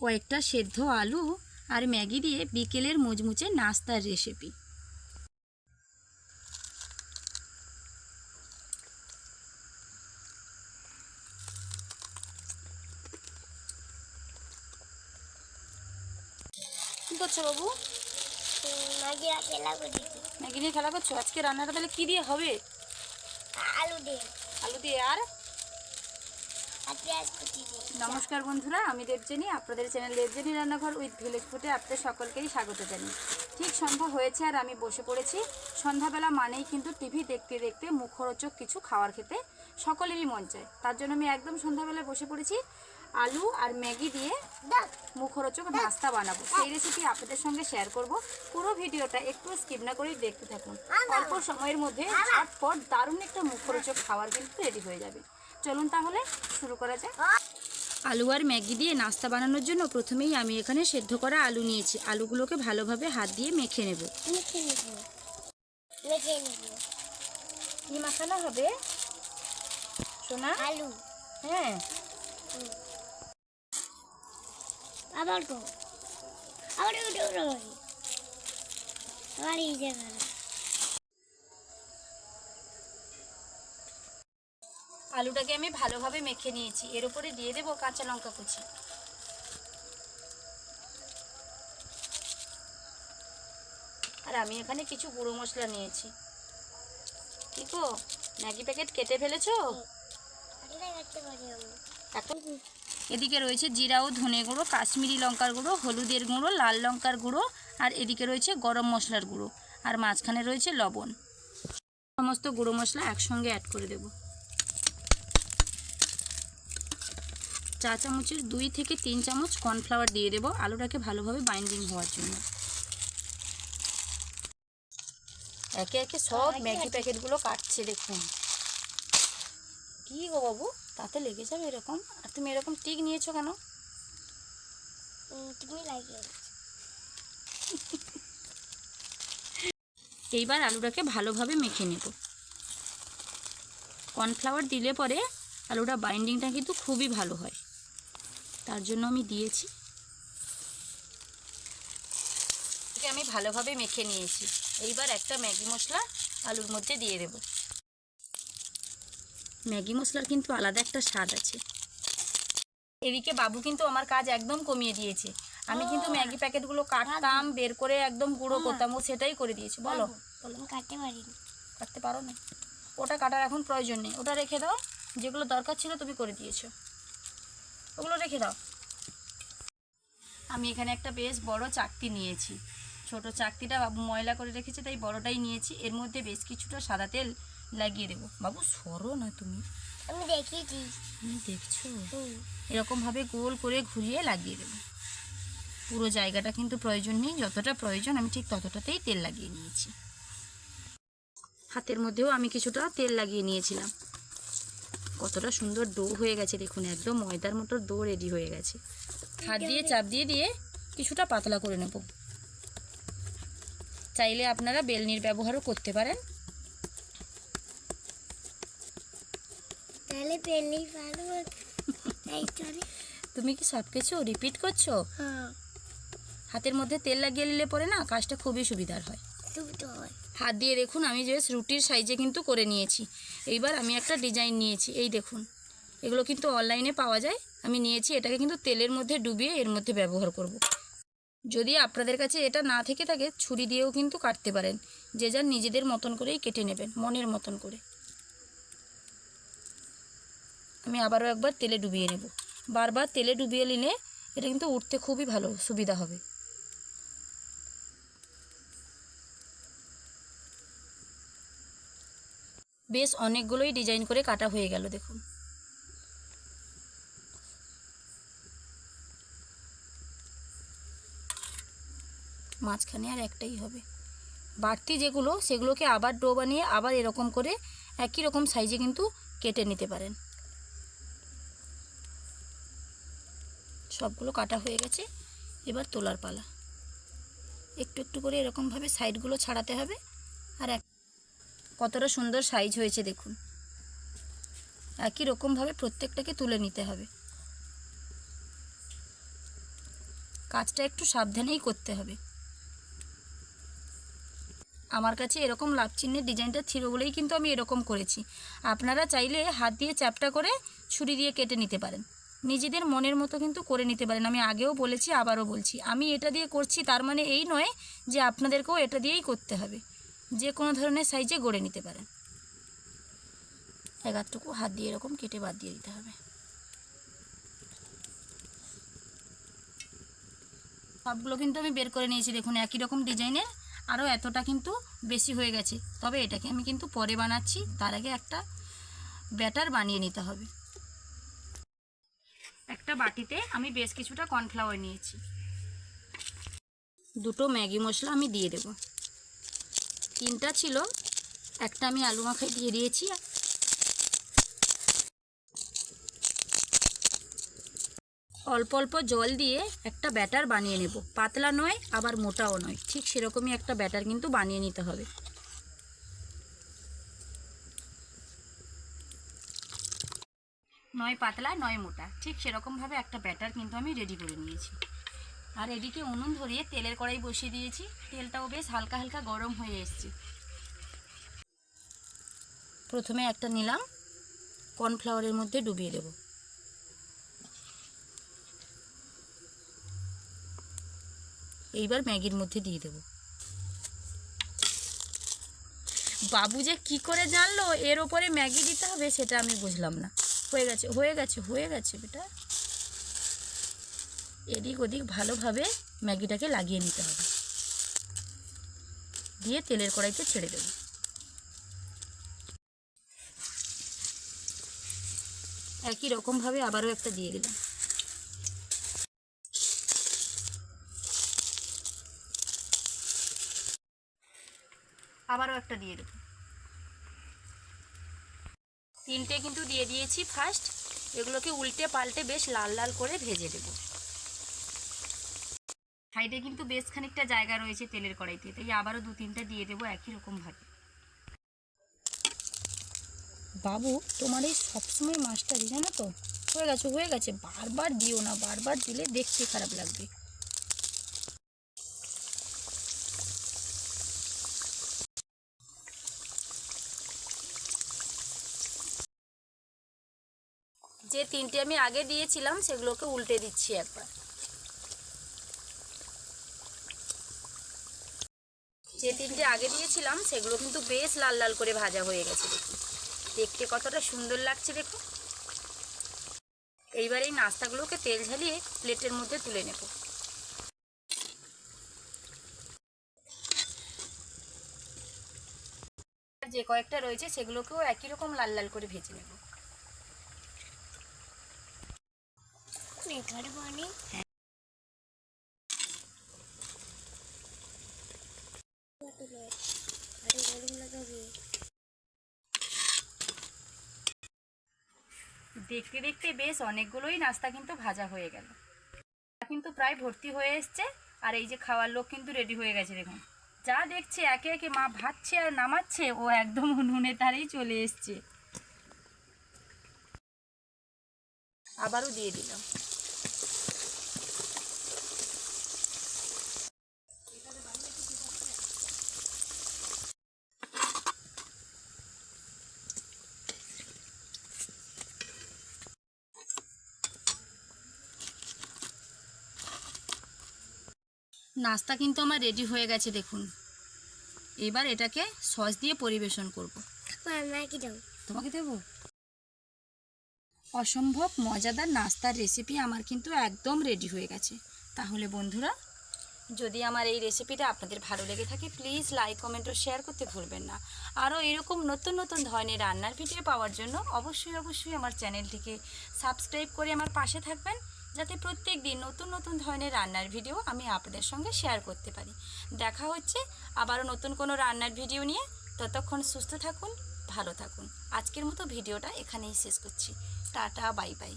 কয়েকটা সেদ্ধ আলু আর ম্যাগি দিয়ে বিকেলের মুচমুচে নাস্তার রেসিপি। কি করছ বাবু? ম্যাগি নিয়ে খেলা করছ? আজকে রান্নাটা তাহলে কি দিয়ে হবে? আলু দিয়ে। আলু দিয়ে। আর আর পেঁয়াজ কুচি দিয়ে নমস্কার বন্ধুরা, আমি দেবজেনি আপনাদের চ্যানেল দেবজেনি রান্নাঘর উইথ ভিলেজ ফুটে আপনাদের সকলকেই স্বাগত জানাই। ঠিক সন্ধ্যা হয়েছে আর আমি বসে পড়েছি। সন্ধ্যাবেলা মানেই কিন্তু টিভি দেখতে দেখতে মুখরোচক কিছু খাওয়ার খেতে সকলেরই মন চায়। তার জন্য আমি একদম সন্ধ্যাবেলায় বসে পড়েছি আলু আর ম্যাগি দিয়ে মুখরোচক নাস্তা বানাবো। সেই রেসিপি আপনাদের সঙ্গে শেয়ার করব। পুরো ভিডিওটা একটু স্কিপ না করেই দেখতে থাকুন। অল্প সময়ের মধ্যে ঝটপট দারুণ একটা মুখরোচক খাবার কিন্তু রেডি হয়ে যাবে। চলুন তাহলে শুরু করা যাক। আলু আর ম্যাগি দিয়ে নাস্তা বানানোর জন্য প্রথমেই আমি এখানে সেদ্ধ করা আলু নিয়েছি। আলুগুলোকে ভালোভাবে হাত দিয়ে মেখে নেব। মেখে নিব। মেখে নিব। কি মাখানো হবে? সোনা? আলু। হ্যাঁ। আবার গো আবার আবার এই জায়গা আলুটাকে আমি ভালোভাবে মেখে নিয়েছি। এর উপরে দিয়ে দেবো কাঁচা লঙ্কা কুচি। আর আমি এখানে কিছু গুঁড়ো মশলা নিয়েছি। কি গো? ম্যাগি প্যাকেট কেটে ফেলেছো? এখন এদিকে রয়েছে জিরা ও ধনে গুঁড়ো, কাশ্মীরি লঙ্কার গুঁড়ো, হলুদের গুঁড়ো, লাল লঙ্কার গুঁড়ো, আর এদিকে রয়েছে গরম মশলার গুঁড়ো। আর মাঝখানে রয়েছে লবণ। সমস্ত গুঁড়ো মশলা একসঙ্গে অ্যাড করে দেব। চা চামচের দুই থেকে তিন চামচ কর্নফ্লাওয়ার দিয়ে দেবো আলুটাকে ভালোভাবে বাইন্ডিং হওয়ার জন্য। একে একে সব ম্যাগি প্যাকেটগুলো কাটছে দেখুন। কি গো বাবু? তাতে লেগে যাবে এরকম? আর তুমি এরকম টিক নিয়েছো কেন? তুমি লাগিয়ে এইবার আলুটাকে ভালোভাবে মেখে নেব। কর্নফ্লাওয়ার দিলে পরে আলুটা বাইন্ডিংটা কিন্তু খুবই ভালো হয়। তার জন্য আমি দিয়েছি। এটাকে আমি ভালোভাবে মেখে নিয়েছি। এইবার একটা ম্যাগি মশলা আলুর মধ্যে দিয়ে দেব। ম্যাগি মশলার কিন্তু আলাদা একটা স্বাদ আছে। এদিকে বাবু কিন্তু আমার কাজ একদম কমিয়ে দিয়েছে। আমি কিন্তু ম্যাগি প্যাকেটগুলো কাটতাম বের করে একদম গুঁড়ো করতাম ও সেটাই করে দিয়েছে বলো। কাটতে পারিনি। কাটতে পারো না। ওটা কাটার এখন প্রয়োজন নেই। ওটা রেখে দাও যেগুলো দরকার ছিল তুমি করে দিয়েছ। ওগুলো রেখে দাও। আমি এখানে একটা বেশ বড় চাকতি নিয়েছি। ছোট চাকতিটা বাবু ময়লা করে রেখেছে তাই বড়টাই নিয়েছি। এর মধ্যে বেশ কিছুটা সাদা তেল লাগিয়ে দেবো। বাবু সরো না তুমি। আমি দেখিয়েছি। তুমি দেখছ? এরকমভাবে গোল করে ঘুরিয়ে লাগিয়ে দেবো। পুরো জায়গাটা কিন্তু প্রয়োজন নেই যতটা প্রয়োজন আমি ঠিক ততটাতেই তেল লাগিয়ে নিয়েছি। হাতের মধ্যেও আমি কিছুটা তেল লাগিয়ে নিয়েছিলাম। কতটা সুন্দর ডো হয়ে গেছে দেখুন একদম ময়দার মতো ডো রেডি হয়ে গেছে। হাত দিয়ে চাপ দিয়ে দিয়ে কিছুটা পাতলা করে নেব। চাইলে আপনারা বেলনির ব্যবহারও করতে পারেন। তুমি কি সব কিছু রিপিট করছ? হ্যাঁ। হাতের মধ্যে তেল লাগিয়ে নিলে পরে না কাজটা খুবই সুবিধার হয়। হাত দিয়ে দেখুন, আমি যে রুটির সাইজে কিন্তু করে নিয়েছি। এইবার আমি একটা ডিজাইন নিয়েছি, এই দেখুন। এগুলো কিন্তু অনলাইনে পাওয়া যায়। আমি নিয়েছি, এটাকে কিন্তু তেলের মধ্যে ডুবিয়ে এর মধ্যে ব্যবহার করব। যদি আপনাদের কাছে এটা না থেকে থাকে, ছুরি দিয়েও কিন্তু কাটতে পারেন। যে যার নিজেদের মতন করেই কেটে নেবেন, মনের মতন করে। আমি আবারও একবার তেলে ডুবিয়ে নেব। বারবার তেলে ডুবিয়ে নিলে এটা কিন্তু উঠতে খুবই ভালো, সুবিধা হবে। বেশ অনেকগুলোই ডিজাইন করে কাটা হয়ে গেল, দেখুন। মাঝখানে আর একটাই হবে। বাড়তি যেগুলো, সেগুলোকে আবার ডো বানিয়ে আবার এরকম করে একই রকম সাইজে কিন্তু কেটে নিতে পারেন। সবগুলো কাটা হয়ে গেছে, এবার তোলার পালা। একটু একটু করে এরকমভাবে সাইডগুলো ছাড়াতে হবে, আর এক কতটা সুন্দর সাইজ হয়েছে দেখুন। একই রকমভাবে প্রত্যেকটাকে তুলে নিতে হবে। কাজটা একটু সাবধানেই করতে হবে। আমার কাছে এরকম লাভ চিহ্নের ডিজাইনটা ছিল বলেই কিন্তু আমি এরকম করেছি। আপনারা চাইলে হাত দিয়ে চ্যাপটা করে ছুরি দিয়ে কেটে নিতে পারেন। নিজেদের মনের মতো কিন্তু করে নিতে পারেন। আমি আগেও বলেছি, আবারও বলছি। আমি এটা দিয়ে করছি, তার মানে এই নয় যে আপনাদেরকেও এটা দিয়েই করতে হবে। যে কোনো ধরনের সাইজে গড়ে নিতে পারেন। এগারটুকু হাত দিয়ে এরকম কেটে বাদ দিয়ে দিতে হবে। সবগুলো কিন্তু আমি বের করে নিয়েছি। দেখুন, একই রকম ডিজাইনের, আরও এতটা কিন্তু বেশি হয়ে গেছে। তবে এটাকে আমি কিন্তু পরে বানাচ্ছি। তার আগে একটা ব্যাটার বানিয়ে নিতে হবে। একটা বাটিতে আমি বেশ কিছুটা কর্নফ্লাওয়ার নিয়েছি। দুটো ম্যাগি মশলা আমি দিয়ে দেব। তিনটা ছিল, একটা আমি আলু মাখাই দিয়ে দিয়েছি। অল্প অল্প জল দিয়ে একটা ব্যাটার বানিয়ে নেব। পাতলা নয়, আবার মোটাও নয়। ঠিক সেরকমই একটা ব্যাটার কিন্তু বানিয়ে নিতে হবে। নয় পাতলা, নয় মোটা। ঠিক সেরকমভাবে একটা ব্যাটার কিন্তু আমি রেডি করে নিয়েছি। আর এদিকে উনুন ধরিয়ে তেলের কড়াই বসিয়ে দিয়েছি। তেলটাও বেশ হালকা হালকা গরম হয়ে এসছে। প্রথমে একটা নিলাম। কর্নফ্লাওয়ারের মধ্যে ডুবিয়ে দেবো। এইবার ম্যাগির মধ্যে দিয়ে দেবো। বাবু যে কি করে জানলো? এর ওপরে ম্যাগি দিতে হবে সেটা আমি বুঝলাম না। হয়ে গেছে হয়ে গেছে হয়ে গেছে বেটা। এদিক ওদিক ভালোভাবে ম্যাগিটাকে লাগিয়ে নিতে হবে। দিয়ে তেলের কড়াইতে ছেড়ে দেবো। একই রকমভাবে আবারও একটা দিয়ে দিলাম। আবারও একটা দিয়ে দেবো। তিনটে কিন্তু দিয়ে দিয়েছি ফার্স্ট। এগুলোকে উল্টে পাল্টে বেশ লাল লাল করে ভেজে দেব সাইডে কিন্তু বেশ খানিকটা জায়গা রয়েছে তেলের কড়াইতে, তাই আবারও দু তিনটা দিয়ে দেবো একই রকম ভাবে। বাবু, তোমার এই সবসময় মাছটা দিই জানো তো? হয়ে গেছে হয়ে গেছে। বারবার দিও না, বারবার দিলে দেখতে খারাপ লাগবে। যে তিনটে আমি আগে দিয়েছিলাম, সেগুলোকে উল্টে দিচ্ছি একবার। যে তিনটে আগে দিয়েছিলাম, সেগুলো কিন্তু বেশ লাল লাল করে ভাজা হয়ে গেছে দেখুন। দেখতে কতটা সুন্দর লাগছে দেখুন। এইবার এই নাস্তাগুলোকে তেল ঝালিয়ে প্লেটের মধ্যে তুলে নেব। যে কয়েকটা রয়েছে, সেগুলোকেও একই রকম লাল লাল করে ভেজে নেব আরে গরম লাগাবে দেখতে দেখতে বেশ অনেকগুলোই নাস্তা কিন্তু ভাজা হয়ে গেল। কিন্তু প্রায় ভর্তি হয়ে এসছে, আর এই যে খাওয়ার লোক কিন্তু রেডি হয়ে গেছে দেখুন। যা দেখছে, একে একে মা ভাজছে আর নামাচ্ছে, ও একদম উনুনে তারেই চলে এসছে। আবারও দিয়ে দিলাম। নাস্তা কিন্তু আমার রেডি হয়ে গেছে দেখুন। এবার এটাকে সস দিয়ে পরিবেশন করব। তোমাকে দেবো? অসম্ভব মজাদার নাস্তার রেসিপি আমার কিন্তু একদম রেডি হয়ে গেছে। তাহলে বন্ধুরা যদি আমার এই রেসিপিটা আপনাদের ভালো লেগে থাকে প্লিজ লাইক কমেন্ট ও শেয়ার করতে ভুলবেন না। আরও এরকম নতুন নতুন ধরনের রান্নার ভিডিও পাওয়ার জন্য অবশ্যই অবশ্যই আমার চ্যানেলটিকে সাবস্ক্রাইব করে আমার পাশে থাকবেন। যাতে প্রত্যেক দিন নতুন নতুন ধরনের রান্নার ভিডিও আমি আপনাদের সঙ্গে শেয়ার করতে পারি। দেখা হচ্ছে আবারও নতুন কোনো রান্নার ভিডিও নিয়ে। ততক্ষণ সুস্থ থাকুন, ভালো থাকুন। আজকের মতো ভিডিওটা এখানেই শেষ করছি। Tata bye bye